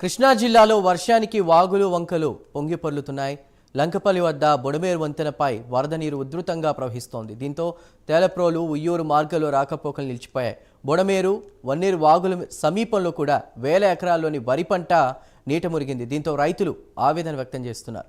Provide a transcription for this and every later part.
కృష్ణా జిల్లాలో వర్షానికి వాగులు వంకలు పొంగిపొర్లుతున్నాయి లంకపల్లి వద్ద బొడమేరు వంతెనపై వరద నీరు ఉధృతంగా ప్రవహిస్తోంది. దీంతో తేలప్రోలు ఉయ్యూరు మార్గంలో రాకపోకలు నిలిచిపోయాయి. బొడమేరు వన్నేరు వాగుల సమీపంలో కూడా వేల ఎకరాల్లోని వరి పంట నీట మురిగింది దీంతో రైతులు ఆవేదన వ్యక్తం చేస్తున్నారు.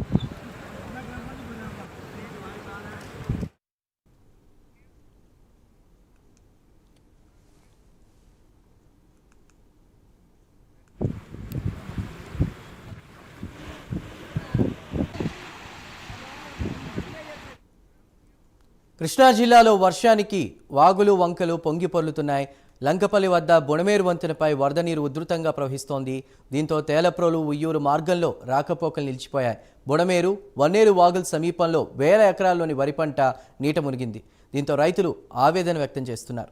కృష్ణా జిల్లాలో వర్షానికి వాగులు వంకలు పొంగి పొర్లుతున్నాయి. లంకపల్లి వద్ద బొణమేరు వంతెనపై వరద నీరు ఉధృతంగా ప్రవహిస్తోంది. దీంతో తేలప్రోలు ఉయ్యూరు మార్గంలో రాకపోకలు నిలిచిపోయాయి. బొడమేరు వన్నేరు వాగుల సమీపంలో వేల ఎకరాల్లోని వరి పంట నీట మునిగింది. దీంతో రైతులు ఆవేదన వ్యక్తం చేస్తున్నారు.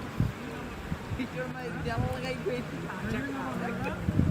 Pure mild. Hindi ako nag-hydrate.